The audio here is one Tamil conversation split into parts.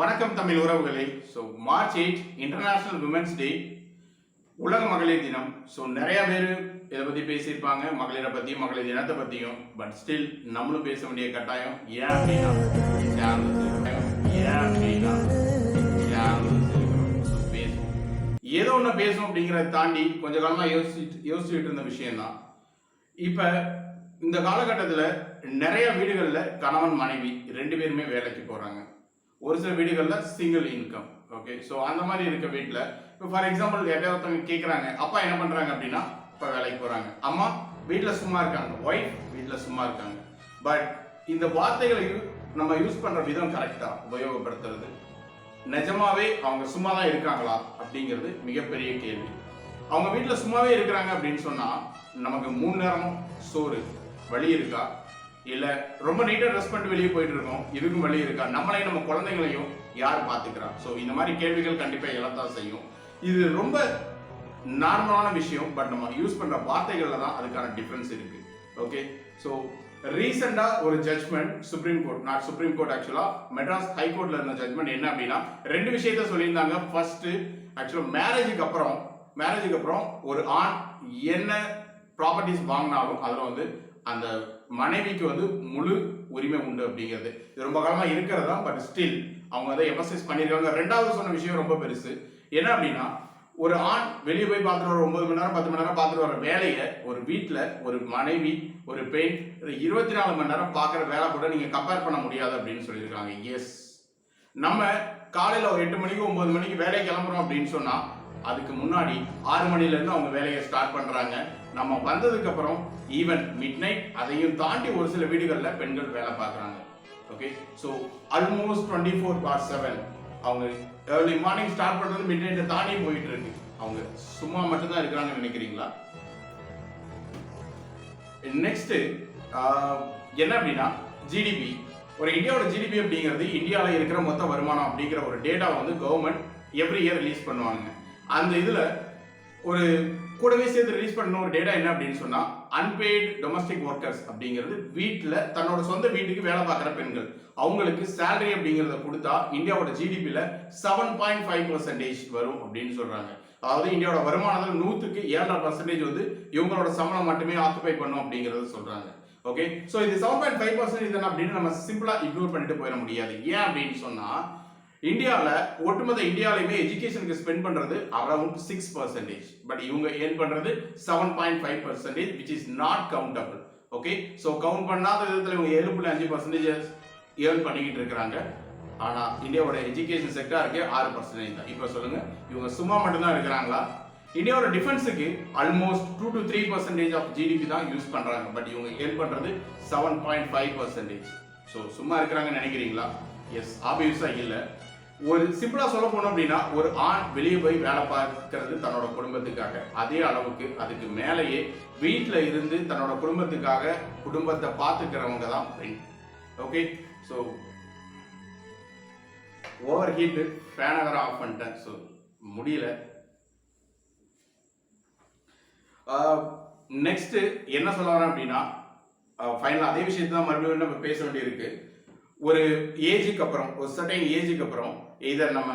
வணக்கம் தமிழ் உறவுகளே. So March eight international women's day உலக மகளிர் தினம். ஸோ நிறைய பேர் இதை பற்றி பேசியிருப்பாங்க. மகளிரை பற்றியும் மகளிர் தினத்தை பற்றியும் பட் ஸ்டில் நம்மளும் பேச வேண்டிய கட்டாயம் ஏன் அப்படின்னா ஏன் அப்படின்னா ஏதோ ஒன்று பேசும் அப்படிங்கிறத தாண்டி கொஞ்ச காலமாக யோசிச்சு யோசிச்சுட்டு இருந்த விஷயம்தான். இப்போ இந்த காலகட்டத்தில் நிறைய வீடுகளில் கணவன் மனைவி ரெண்டு பேருமே வேலைக்கு போகிறாங்க ஒரு சில வீடுகளில் சிங்கிள் இன்கம் ஓகே ஸோ அந்த மாதிரி இருக்க வீட்டில் இப்போ ஃபார் எக்ஸாம்பிள் யாரையாவது ஒருத்தவங்க கேட்குறாங்க அப்பா என்ன பண்ணுறாங்க அப்படின்னா இப்போ வேலைக்கு போகிறாங்க அம்மா வீட்டில் சும்மா இருக்காங்க ஒய்ஃப் வீட்டில் சும்மா இருக்காங்க. பட் இந்த வார்த்தைகளை நம்ம யூஸ் பண்ணுற விதம் கரெக்டாக உபயோகப்படுத்துறது. நிஜமாவே அவங்க சும்மா தான் இருக்காங்களா அப்படிங்கிறது மிகப்பெரிய கேள்வி. அவங்க வீட்டில் சும்மாவே இருக்கிறாங்க அப்படின்னு சொன்னால் நமக்கு மூணு நேரம் சோறு வழி இருக்கா? இல்லை ரொம்ப நீட்டாக ட்ரெஸ் பண்ணிட்டு வெளியே போயிட்டு இருக்கோம் இதுக்கும் வெளியே இருக்கா? நம்மளையும் நம்ம குழந்தைங்களையும் யார் பார்த்துக்கிறா ஸோ இந்த மாதிரி கேள்விகள் கண்டிப்பாக எழத்தான் செய்யும். இது ரொம்ப நார்மலான விஷயம் பட் நம்ம யூஸ் பண்ணுற வார்த்தைகளில் தான் அதுக்கான டிஃப்ரென்ஸ் இருக்கு. ஓகே ஸோ ரீசெண்டாக ஒரு judgement Supreme Court not Supreme Court ஆக்சுவலாக மெட்ராஸ் ஹை கோர்ட்ல இருந்த ஜட்மெண்ட் என்ன அப்படின்னா ரெண்டு விஷயத்த சொல்லியிருந்தாங்க. ஃபர்ஸ்ட் ஆக்சுவலாக மேரேஜுக்கு அப்புறம் மேரேஜுக்கு அப்புறம் ஒரு ஆண் என்ன ப்ராப்பர்ட்டிஸ் வாங்கினாலும் அதில் வந்து அந்த மனைவிக்கு வந்து முழு உரிமை உண்டு அப்படிங்கிறது. இது ரொம்ப காலமாக இருக்கிறது? தான் பட் ஸ்டில் அவங்க அதை எமர்சைஸ் பண்ணியிருக்காங்க. ரெண்டாவது சொன்ன விஷயம் ரொம்ப பெருசு. என்ன அப்படின்னா ஒரு ஆண் வெளியே போய் பார்த்துட்டு வர ஒன்பது மணி நேரம் பத்து மணி நேரம் பார்த்துட்டு வர வேலையை ஒரு வீட்டில் ஒரு மனைவி ஒரு பெண் இருபத்தி நாலு மணி நேரம் பார்க்குற வேலை கூட நீங்கள் கம்பேர் பண்ண முடியாது அப்படின்னு சொல்லியிருக்காங்க. எஸ் நம்ம காலையில் ஒரு எட்டு மணிக்கு ஒன்பது மணிக்கு வேலையை கிளம்புறோம் அப்படின்னு சொன்னால் அதுக்கு முன்னாடி ஆறு மணிலேருந்து அவங்க வேலையை ஸ்டார்ட் பண்ணுறாங்க நம்ம வந்ததுக்கு அப்புறம் ஈவன் மிட் நைட் அதையும் தாண்டி ஒரு சில வீடுகளில் பெண்கள் வேலை பார்க்குறாங்க. Okay so almost twenty four by seven அவங்க ஏர்லி மார்னிங் ஸ்டார்ட் பண்ணுறது மிட் நைட்டை தாண்டி போயிட்டு இருக்கு அவங்க சும்மா மட்டும்தான் இருக்கிறாங்கன்னு நினைக்கிறீங்களா? நெக்ஸ்ட் என்ன அப்படின்னா ஜிடிபி ஒரு இந்தியாவோட ஜிடிபி அப்படிங்கிறது இந்தியாவில் இருக்கிற மொத்த வருமானம் அப்படிங்கிற ஒரு டேட்டா வந்து கவர்மெண்ட் எவ்ரி இயர் ரிலீஸ் பண்ணுவாங்க. அந்த இதில் ஒரு கூடவே சேர்த்து ரிலீஸ் பண்ண ஒரு டேட்டா என்ன அப்படின்னு சொன்னா அன்பெய்டு டொமஸ்டிக் ஒர்க்கர்ஸ் அப்படிங்கிறது வீட்டில் தன்னோட சொந்த வீட்டுக்கு வேலை பார்க்குற பெண்கள். அவங்களுக்கு சேலரி அப்படிங்கிறத கொடுத்தா இந்தியாவோட ஜிடிபியில் செவன் பாயிண்ட் ஃபைவ் பர்சன்டேஜ் வரும் அப்படின்னு சொல்கிறாங்க அதாவது இந்தியாவோட வருமானத்தில் நூற்றுக்கு ஏழரை பர்சன்டேஜ் வந்து இவங்களோட சம்பளம் மட்டுமே ஆக்குபை பண்ணும் அப்படிங்கிறத சொல்கிறாங்க ஓகே ஸோ இது செவன் பாயிண்ட் ஃபைவ் பர்சன்டேஜ் தானே அப்படின்னு நம்ம சிம்பிளாக இக்னோர் பண்ணிட்டு போயிட முடியாது. ஏன் அப்படின்னு சொன்னால் இந்தியாவில் ஒட்டுமொத்த இந்தியாலையுமே எஜுகேஷனுக்கு ஸ்பெண்ட் பண்ணுறது அரௌண்ட் சிக்ஸ் பர்சன்டேஜ் பட் இவங்க ஏன் பண்ணுறது seven point five percentage which is not countable okay so count பண்ணாத விதத்தில் இவங்க ஏழு புள்ளி அஞ்சு பர்சன்டேஜ் ஏர்ன் பண்ணிக்கிட்டு இருக்கிறாங்க. ஆனால் இந்தியாவோட எஜுகேஷன் செக்டாருக்கு ஆறு பர்சன்டேஜ் தான். இப்போ சொல்லுங்கள் இவங்க சும்மா மட்டும்தான் இருக்கிறாங்களா? இந்தியாவோட டிஃபென்ஸுக்கு almost two to three percentage of GDP தான் யூஸ் பண்ணுறாங்க பட் இவங்க ஏர்ன் பண்ணுறது seven point five percentage so சும்மா இருக்கிறாங்கன்னு நினைக்கிறீங்களா? எஸ் ஆபியஸா இல்லை. ஒரு சிம்பிளா சொல்ல போனோம் அப்படின்னா ஒரு ஆண் வெளியே போய் வேலை பார்க்கறது தன்னோட குடும்பத்துக்காக. அதே அளவுக்கு அதுக்கு மேலேயே வீட்டில் இருந்து தன்னோட குடும்பத்துக்காக குடும்பத்தை பார்த்துக்கிறவங்க தான் பெண். ஓகே ஸோ ஓவர் ஹீட்டு ஃபேனை வேற ஆஃப் பண்ணிட்டேன். ஸோ முடியல. நெக்ஸ்ட்டு என்ன சொல்ல வரேன் அப்படின்னா ஃபைனலாக அதே விஷயத்தை தான் மறுபடியும் நம்ம பேச வேண்டியிருக்கு. ஒரு ஏஜுக்கு அப்புறம் ஒரு சர்டைன் ஏஜுக்கு அப்புறம் இதை நம்ம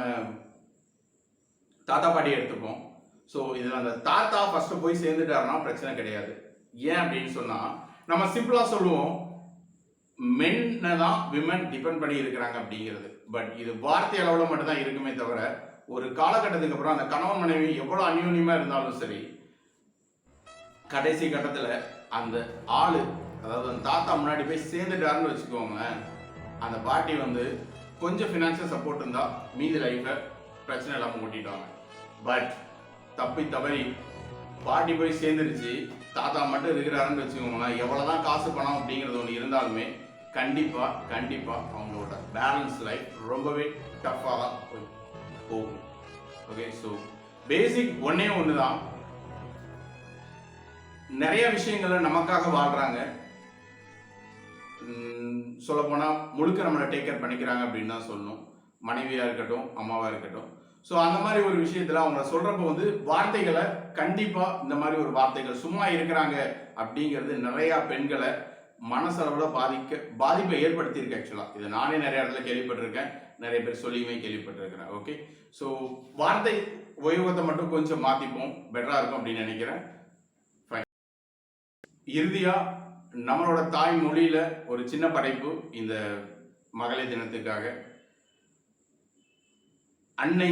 தாத்தா பாட்டி எடுத்துப்போம். ஸோ இதில் அந்த தாத்தா ஃபஸ்ட்டு போய் சேர்ந்துட்டாருன்னா பிரச்சனை கிடையாது. ஏன் அப்படின்னு சொன்னால் நம்ம சிம்பிளாக சொல்லுவோம். மென்னை தான் விமன் டிபெண்ட் பண்ணி இருக்கிறாங்க அப்படிங்கிறது. பட் இது வார்த்தை அளவில் மட்டும்தான் இருக்குமே தவிர ஒரு காலகட்டத்துக்கு அப்புறம் அந்த கணவன் மனைவி எவ்வளோ அந்யூன்யமாக இருந்தாலும் சரி கடைசி கட்டத்தில் அந்த ஆள் அதாவது அந்த தாத்தா முன்னாடி போய் சேர்ந்துட்டாருன்னு வச்சுக்கோங்களேன் அந்த பாட்டி வந்து கொஞ்சம் ஃபினான்ஷியல் சப்போர்ட் இருந்தால் மீதி லைஃப்பை பிரச்சனை இல்லாமல் ஓட்டிட்டாங்க. பட் தப்பி தவறி பாட்டி போய் சேர்ந்துருச்சு தாத்தா மட்டும் இருக்கிறாருன்னு வச்சுக்கோங்களேன் எவ்வளோதான் காசு பணம் அப்படிங்கிறது ஒன்று இருந்தாலுமே கண்டிப்பாக கண்டிப்பாக அவங்களோட பேலன்ஸ் லைஃப் ரொம்பவே டஃப்பாக தான் போகும். ஓகே ஸோ பேசிக் ஒன்னே ஒன்று தான் நிறைய விஷயங்களை நமக்காக வாழ்கிறாங்க சொல்ல போனால் முழுக்க நம்மளை டேக் கேர் பண்ணிக்கிறாங்க அப்படின்னு தான் சொல்லணும். மனைவியாக இருக்கட்டும் அம்மாவாக இருக்கட்டும். ஸோ அந்த மாதிரி ஒரு விஷயத்தில் அவங்க சொல்கிறப்ப வந்து வார்த்தைகளை கண்டிப்பாக இந்த மாதிரி ஒரு வார்த்தைகள் சும்மா இருக்கிறாங்க அப்படிங்கிறது நிறையா பெண்களை மனசளவில் பாதிக்க பாதிப்பை ஏற்படுத்தியிருக்கு ஆக்சுவலாக இது நானே நிறைய இடத்துல கேள்விப்பட்டிருக்கேன். நிறைய பேர் சொல்லியுமே கேள்விப்பட்டிருக்கிறேன். ஓகே ஸோ வார்த்தை உபயோகத்தை மட்டும் கொஞ்சம் மாற்றிப்போம் பெட்டராக இருக்கும் அப்படின்னு நினைக்கிறேன். ஃபைன் இறுதியாக நம்மளோட தாய்மொழியில் ஒரு சின்ன படைப்பு இந்த மகளிர் தினத்துக்காக. அன்னை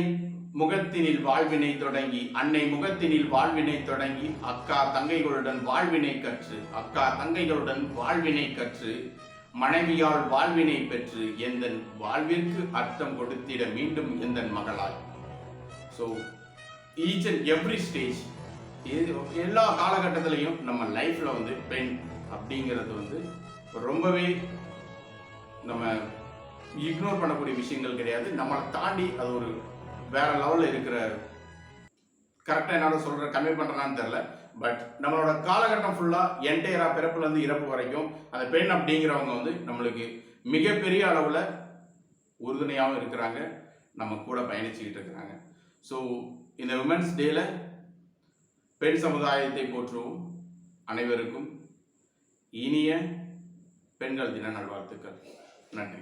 முகத்தினில் வாழ்வினை தொடங்கி அன்னை முகத்தினில் வாழ்வினை தொடங்கி அக்கா தங்கைகளுடன் வாழ்வினை கற்று அக்கா தங்கைகளுடன் வாழ்வினை கற்று மனைவியால் வாழ்வினை பெற்று எந்தன் வாழ்விற்கு அர்த்தம் கொடுத்திட மீண்டும் எந்தன் மகளாய்? So each and every stage எல்லா காலகட்டத்திலையும் நம்ம லைஃப்பில் வந்து பெண் அப்படிங்கிறது வந்து ரொம்பவே நம்ம இக்னோர் பண்ணக்கூடிய விஷயங்கள் கிடையாது. நம்மளை தாண்டி அது ஒரு வேற லெவலில் இருக்கிற கரெக்டாக என்னால் சொல்கிற கம்மி பண்ணுறான்னு தெரில பட் நம்மளோட காலகட்டம் ஃபுல்லாக என்டையராக பிறப்புலேருந்து இறப்பு வரைக்கும் அந்த பெண் அப்படிங்கிறவங்க வந்து நம்மளுக்கு மிகப்பெரிய அளவில் உறுதுணையாகவும் இருக்கிறாங்க. நம்ம கூட பயணிச்சுக்கிட்டு இருக்கிறாங்க. ஸோ இந்த உமன்ஸ் டேயில் பெண் சமுதாயத்தை போற்றுவோம் அனைவருக்கும் இனிய பெண்கள் தின நல்வாழ்த்துக்கள். நன்றி.